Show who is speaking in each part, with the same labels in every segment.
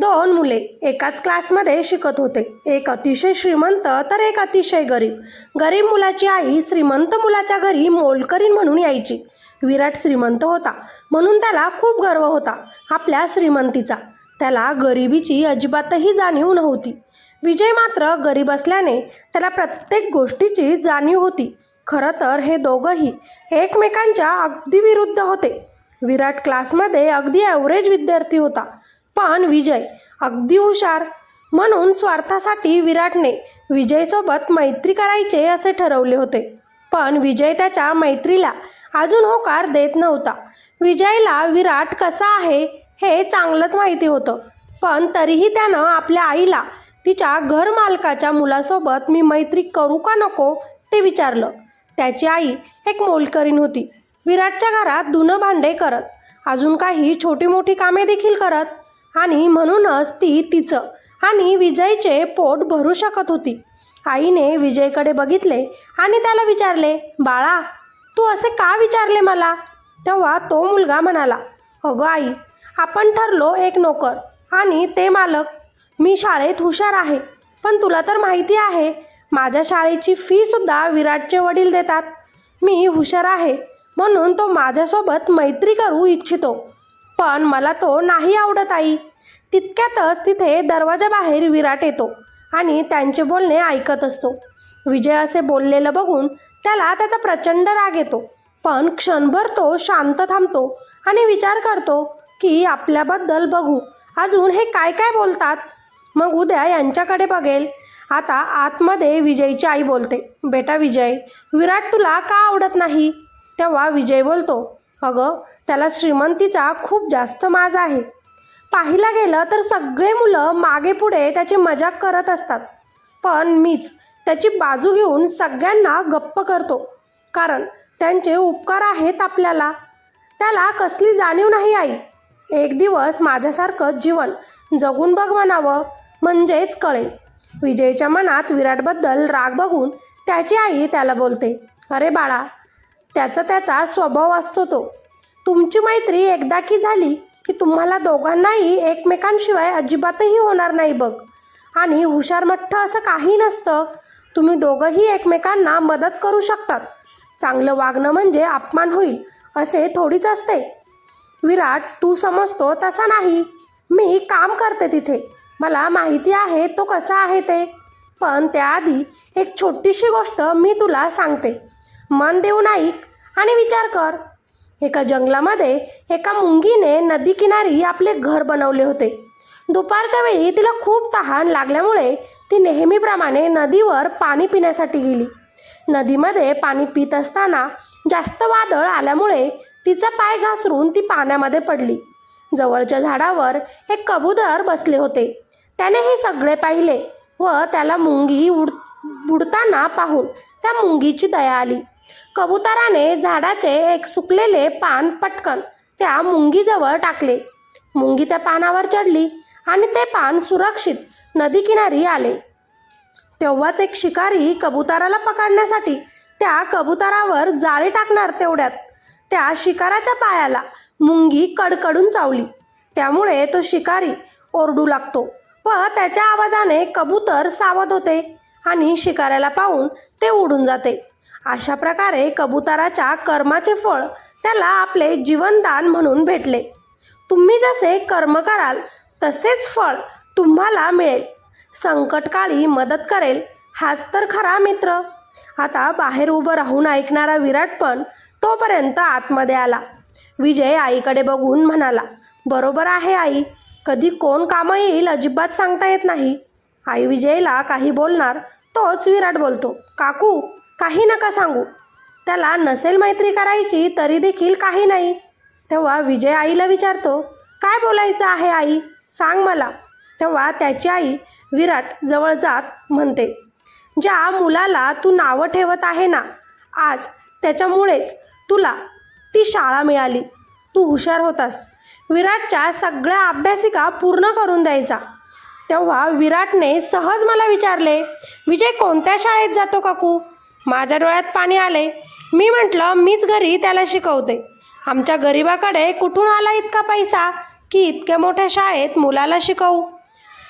Speaker 1: दोन मुले एकाच क्लासमध्ये शिकत होते. एक अतिशय श्रीमंत तर एक अतिशय गरीब. गरीब मुलाची आई श्रीमंत मुलाच्या घरी मोलकरीन म्हणून यायची. विराट श्रीमंत होता. म्हणून त्याला खूप गर्व होता आपल्या श्रीमंतीचा. त्याला गरिबीची अजिबातही जाणीव नव्हती. विजय मात्र गरीब असल्याने त्याला प्रत्येक गोष्टीची जाणीव होती. खरं तर हे दोघंही एकमेकांच्या अगदी विरुद्ध होते. विराट क्लासमध्ये अगदी ॲव्हरेज विद्यार्थी होता. पण विजय. अगदी हुशार. म्हणून स्वार्थासाठी विराटने विजयसोबत मैत्री करायचे असे ठरवले होते. पण विजय त्याच्या मैत्रीला अजून होकार देत नव्हता. विजयला विराट कसा आहे हे चांगलंच माहिती होतं. पण तरीही त्यानं आपल्या आईला तिच्या घरमालकाच्या मुलासोबत मी मैत्री करू का नको ते विचारलं. त्याची आई एक मोलकरीण होती. विराटच्या घरात धुनं भांडे करत. अजून काही छोटी मोठी कामे देखील करत. आणि म्हणूनच ती तिचं आणि विजयचे पोट भरू शकत होती. आईने विजयकडे बघितले आणि त्याला विचारले बाळा तू असे का विचारले मला? तेव्हा तो मुलगा म्हणाला अगं आई आपण ठरलो एक नोकर आणि ते मालक. मी शाळेत हुशार आहे पण तुला तर माहिती आहे माझ्या शाळेची फीसुद्धा विराटचे वडील देतात. मी हुशार आहे म्हणून तो माझ्यासोबत मैत्री करू इच्छितो. पण मला तो नाही आवडत आई. तितक्यातच तिथे दरवाजाबाहेर विराट येतो आणि त्यांचे बोलणे ऐकत असतो. विजय असे बोललेलं बघून त्याला त्याचा प्रचंड राग येतो. पण क्षणभर तो शांत थांबतो आणि विचार करतो की आपल्याबद्दल बघू. अजून हे काय काय बोलतात? मग उद्या यांच्याकडे बघेल. आता आतमध्ये विजयची आई बोलते बेटा विजय विराट तुला का आवडत नाही? तेव्हा विजय बोलतो अगं त्याला श्रीमंतीचा खूप जास्त माज आहे. पाहिलं गेलं तर सगळे मुलं मागे पुढे त्याची मजाक करत असतात. पण मीच त्याची बाजू घेऊन सगळ्यांना गप्प करतो. कारण त्यांचे उपकार आहेत आपल्याला. त्याला कसली जाणीव नाही आई. एक दिवस माझ्यासारखं जीवन जगून बघ म्हणावं म्हणजेच कळेल. विजयच्या मनात विराटबद्दल राग बघून त्याची आई त्याला बोलते अरे बाळा त्याचा त्याचा स्वभाव असतो तो. तुमची मैत्री एकदा की झाली की तुम्हाला दोघांनाही एकमेकांशिवाय अजिबातही होणार नाही बघ. आणि हुशार मठ्ठ असं काही नसतं. तुम्ही दोघंही एकमेकांना मदत करू शकतात. चांगलं वागणं म्हणजे अपमान होईल असे थोडीच असते. विराट तू समजतो तसा नाही. मी काम करते तिथे. मला माहिती आहे तो कसा आहे ते. पण त्याआधी एक छोटीशी गोष्ट मी तुला सांगते. मन देऊन ऐक आणि विचार कर. एका जंगलामध्ये एका मुंगीने नदीकिनारी आपले घर बनवले होते. दुपारच्या वेळी तिला खूप तहान लागल्यामुळे ती नेहमीप्रमाणे नदीवर पाणी पिण्यासाठी गेली. नदीमध्ये पाणी पित असताना जास्त वादळ आल्यामुळे तिचा पाय घासरून ती पाण्यामध्ये पडली. जवळच्या झाडावर एक कबूतर बसले होते. त्याने हे सगळे पाहिले व त्याला मुंगी उड बुडताना पाहून त्या मुंगीची दया आली. कबुतराने झाडाचे एक सुकलेले पान पटकन त्या मुंगीजवळ टाकले. मुंगी त्या पानावर चढली आणि ते पान सुरक्षित नदीकिनारी आले. तेव्हाच एक शिकारी कबुतराला पकडण्यासाठी त्या कबुतरावर जाळी टाकणार तेवढ्यात. त्या शिकाराच्या पायाला मुंगी कडकडून चावली. त्यामुळे तो शिकारी ओरडू लागतो व त्याच्या आवाजाने कबूतर सावध होते आणि शिकाऱ्याला पाहून ते उडून जाते. अशा प्रकारे कबुतराच्या कर्माचे फळ त्याला आपले जीवनदान म्हणून भेटले. तुम्ही जसे कर्म कराल तसेच फळ तुम्हाला मिळेल. संकटकाळी मदत करेल हाच तर खरा मित्र. आता बाहेर उभं राहून ऐकणारा विराट पण तोपर्यंत आतमध्ये आला. विजय आईकडे बघून म्हणाला बरोबर आहे आई कधी कोण कामं येईल अजिबात सांगता येत नाही. आई विजयला काही बोलणार तोच विराट बोलतो. काकू काही नका सांगू. त्याला नसेल मैत्री करायची तरी देखील काही नाही. तेव्हा विजय आईला विचारतो काय बोलायचं आहे आई? सांग मला. तेव्हा त्याची आई विराट जवळ जात म्हणते ज्या मुलाला तू नावं ठेवत आहे ना आज त्याच्यामुळेच तुला ती शाळा मिळाली. तू हुशार होतास. विराटच्या सगळ्या अभ्यासिका पूर्ण करून द्यायचा. तेव्हा विराटने सहज मला विचारले विजय कोणत्या शाळेत जातो काकू? माझ्या डोळ्यात पाणी आले मी म्हटलं मीच घरी त्याला शिकवते. आमच्या गरिबाकडे कुठून आला इतका पैसा? की इतक्या मोठ्या शाळेत मुलाला शिकवू?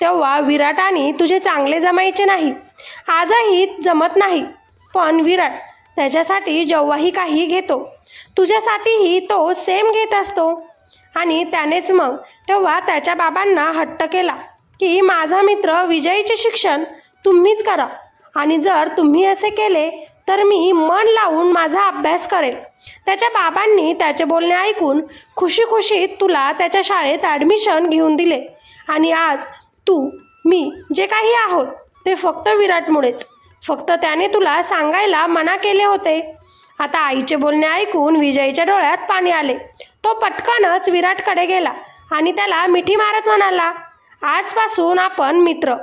Speaker 1: तेव्हा विराटाने तुझे चांगले जमायचे नाही. आजही जमत नाही. पण विराट त्याच्यासाठी जेव्हाही काही घेतो तुझ्यासाठीही तो सेम घेत असतो. आणि त्यानेच मग तेव्हा त्याच्या बाबांना हट्ट केला की माझा मित्र विजयचे शिक्षण तुम्हीच करा. आणि जर तुम्ही असे केले तर मी मन लावून माझा अभ्यास करेल त्याच्या बाबांनी त्याचे बोलणे ऐकून खुशी खुशीत तुला त्याच्या शाळेत ॲडमिशन घेऊन दिले. आणि आज तू मी जे काही आहोत ते फक्त विराटमुळेच. फक्त त्याने तुला सांगायला मना केले होते. आता आईचे बोलणे ऐकून विजयच्या डोळ्यात पाणी आले. तो पटकनच विराटकडे गेला आणि त्याला मिठी मारत म्हणाला आजपासून आपण मित्र.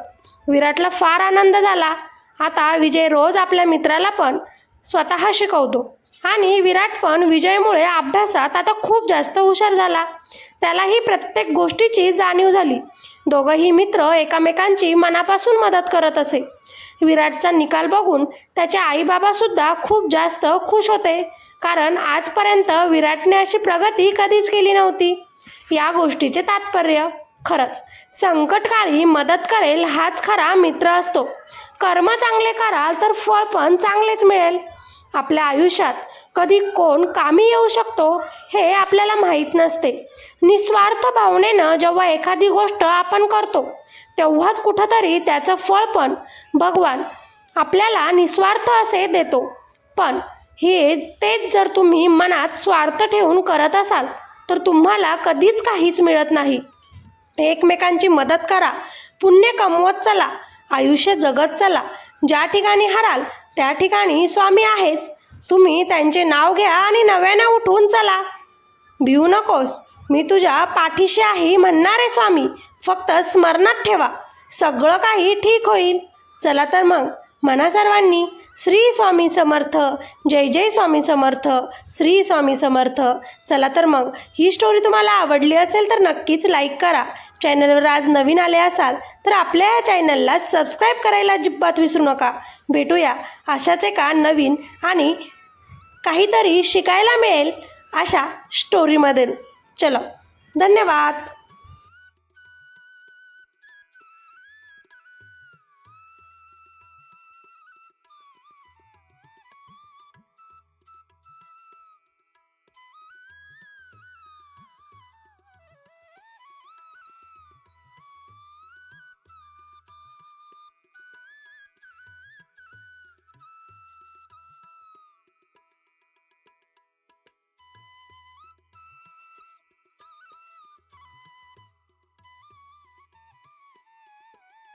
Speaker 1: विराटला फार आनंद झाला. आता विजय रोज आपल्या मित्राला पण स्वतः शिकवतो. आणि विराट पण विजयमुळे अभ्यासात आता खूप जास्त हुशार झाला. त्यालाही प्रत्येक गोष्टीची जाणीव झाली. दोघंही मित्र एकामेकांची मनापासून मदत करत असे. विराटचा निकाल बघून त्याचे आईबाबासुद्धा खूप जास्त खुश होते. कारण आजपर्यंत विराटने अशी प्रगती कधीच केली नव्हती. या गोष्टीचे तात्पर्य खरंच संकटकाळी मदत करेल हाच खरा मित्र असतो. कर्म चांगले कराल तर फळ पण चांगलेच मिळेल. आपल्या आयुष्यात कधी कोण कामी येऊ शकतो हे आपल्याला माहीत नसते. निस्वार्थ भावनेनं जेव्हा एखादी गोष्ट आपण करतो तेव्हाच कुठंतरी त्याचं फळ पण भगवान आपल्याला निस्वार्थ असे देतो. पण हे तेच जर तुम्ही मनात स्वार्थ ठेवून करत असाल तर तुम्हाला कधीच काहीच मिळत नाही. एकमेकांची मदत करा पुण्य कमवत चला आयुष्य जगत चला. ज्या ठिकाणी हराल त्या ठिकाणी स्वामी आहेच. तुम्ही त्यांचे नाव घ्या आणि नव्यानं उठून चला. भिवू नकोस. मी तुझ्या पाठीशी आहे म्हणणारे स्वामी. फक्त स्मरणात ठेवा. सगळं काही ठीक होईल. चला तर मग. म्हणा सर्वांनी. श्री स्वामी समर्थ जय जय स्वामी समर्थ श्री स्वामी समर्थ. चला तर मग ही स्टोरी तुम्हाला आवडली असेल तर नक्कीच लाईक करा. चॅनलवर आज नवीन आले असाल तर आपल्या या चॅनलला सबस्क्राईब करायला अजिबात विसरू नका. भेटूया अशाच एका नवीन आणि काहीतरी शिकायला मिळेल अशा स्टोरीमध्ये चलो धन्यवाद.